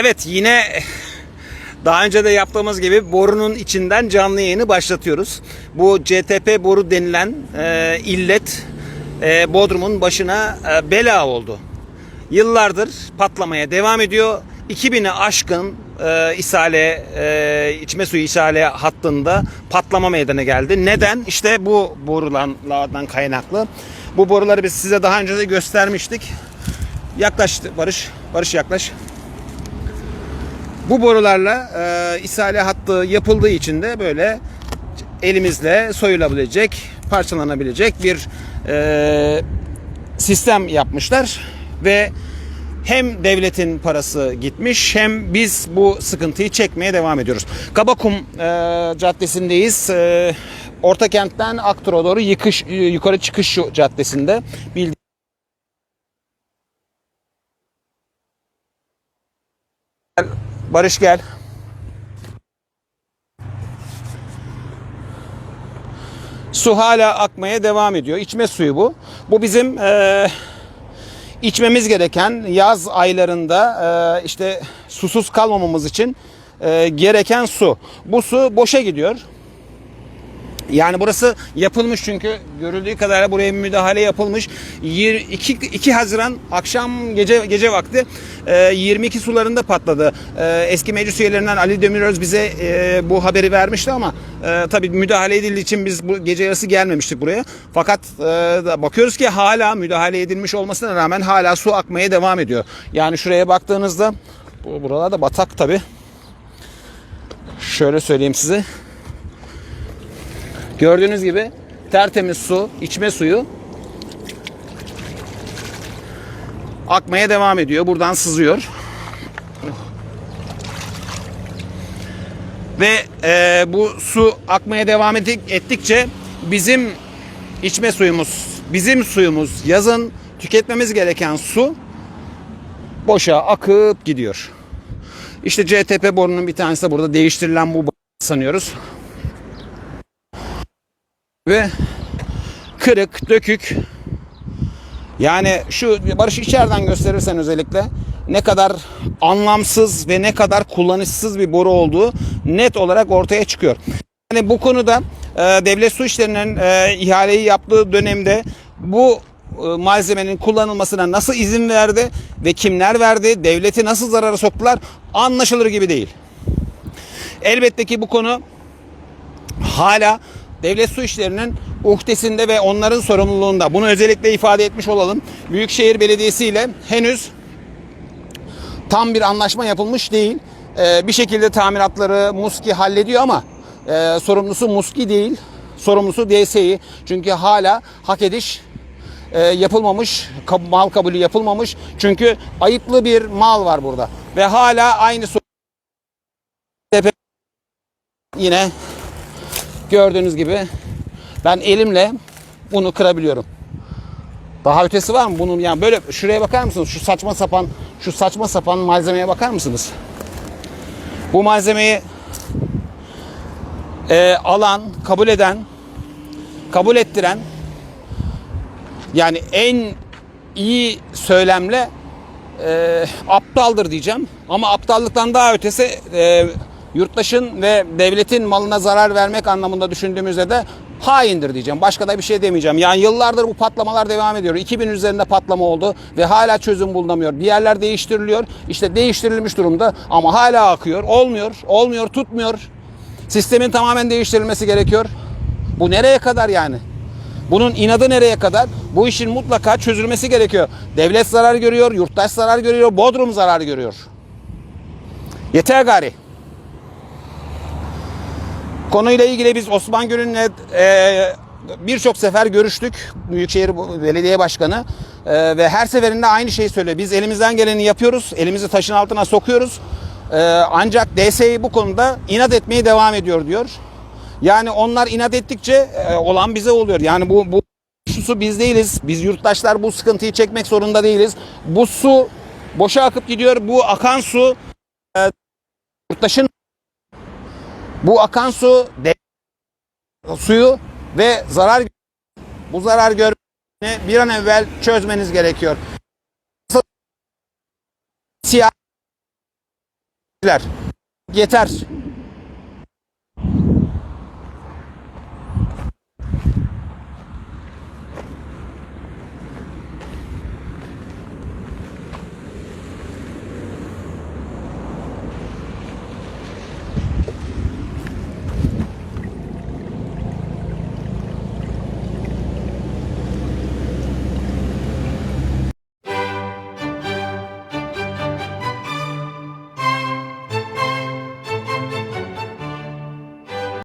Evet yine daha önce de yaptığımız gibi borunun içinden canlı yayını başlatıyoruz. Bu CTP boru denilen e, illet e, Bodrum'un başına e, bela oldu. Yıllardır patlamaya devam ediyor. 2000'e aşkın e, ishale, e, içme suyu ishale hattında patlama meydana geldi. Neden? İşte bu borulardan kaynaklı. Bu boruları biz size daha önce de göstermiştik. Yaklaş Barış, Barış yaklaş. Bu borularla e, ishale hattı yapıldığı için de böyle elimizle soyulabilecek, parçalanabilecek bir e, sistem yapmışlar ve hem devletin parası gitmiş hem biz bu sıkıntıyı çekmeye devam ediyoruz. Kabakum e, caddesindeyiz. E, Orta kentten Aktur'a doğru yıkış, e, yukarı çıkış caddesinde. Bildiğiniz Barış gel. Su hala akmaya devam ediyor. İçme suyu bu. Bu bizim eee, içmemiz gereken yaz aylarında eee, işte susuz kalmamamız için eee, gereken su. Bu su boşa gidiyor. Yani burası yapılmış çünkü görüldüğü kadarıyla buraya müdahale yapılmış. 2, 2 Haziran akşam gece gece vakti e, 22 sularında patladı. E, Eski meclis üyelerinden Ali Demiröz bize e, bu haberi vermişti ama e, tabii müdahale edildiği için biz bu gece yarısı gelmemiştik buraya. Fakat e, bakıyoruz ki hala müdahale edilmiş olmasına rağmen hala su akmaya devam ediyor. Yani şuraya baktığınızda bu buralarda batak tabii. Şöyle söyleyeyim size. Gördüğünüz gibi tertemiz su, içme suyu akmaya devam ediyor. Buradan sızıyor. Ve e, bu su akmaya devam ettik, ettikçe bizim içme suyumuz, bizim suyumuz yazın tüketmemiz gereken su boşa akıp gidiyor. İşte CTP borunun bir tanesi de burada değiştirilen bu sanıyoruz ve kırık, dökük. Yani şu Barış içeriden gösterirsen özellikle ne kadar anlamsız ve ne kadar kullanışsız bir boru olduğu net olarak ortaya çıkıyor. Yani bu konuda e, devlet su işlerinin e, ihaleyi yaptığı dönemde bu e, malzemenin kullanılmasına nasıl izin verdi ve kimler verdi, devleti nasıl zarara soktular anlaşılır gibi değil. Elbette ki bu konu hala devlet su işlerinin uhdesinde ve onların sorumluluğunda. Bunu özellikle ifade etmiş olalım. Büyükşehir Belediyesi ile henüz tam bir anlaşma yapılmış değil. Ee, bir şekilde tamiratları Muski hallediyor ama e, sorumlusu Muski değil. Sorumlusu DSİ. Çünkü hala hak ediş e, yapılmamış, mal kabulü yapılmamış. Çünkü ayıplı bir mal var burada. Ve hala aynı yine gördüğünüz gibi ben elimle bunu kırabiliyorum. Daha ötesi var mı bunun yani böyle şuraya bakar mısınız? Şu saçma sapan şu saçma sapan malzemeye bakar mısınız? Bu malzemeyi e, alan, kabul eden, kabul ettiren yani en iyi söylemle e, aptaldır diyeceğim. Ama aptallıktan daha ötesi e, yurttaşın ve devletin malına zarar vermek anlamında düşündüğümüzde de haindir diyeceğim. Başka da bir şey demeyeceğim. Yani yıllardır bu patlamalar devam ediyor. 2000 üzerinde patlama oldu ve hala çözüm bulunamıyor. Bir yerler değiştiriliyor. İşte değiştirilmiş durumda ama hala akıyor. Olmuyor, olmuyor, tutmuyor. Sistemin tamamen değiştirilmesi gerekiyor. Bu nereye kadar yani? Bunun inadı nereye kadar? Bu işin mutlaka çözülmesi gerekiyor. Devlet zarar görüyor, yurttaş zarar görüyor, Bodrum zarar görüyor. Yeter gari. Konuyla ilgili biz Osman Gürün'le e, birçok sefer görüştük. Büyükşehir Belediye Başkanı E, ve her seferinde aynı şeyi söylüyor. Biz elimizden geleni yapıyoruz. Elimizi taşın altına sokuyoruz. E, ancak DSİ bu konuda inat etmeye devam ediyor diyor. Yani onlar inat ettikçe e, olan bize oluyor. Yani bu bu şu su biz değiliz. Biz yurttaşlar bu sıkıntıyı çekmek zorunda değiliz. Bu su boşa akıp gidiyor. Bu akan su e, yurttaşın bu akan su de, suyu ve zarar bu zarar görmeni bir an evvel çözmeniz gerekiyor. Siyah. Yeter.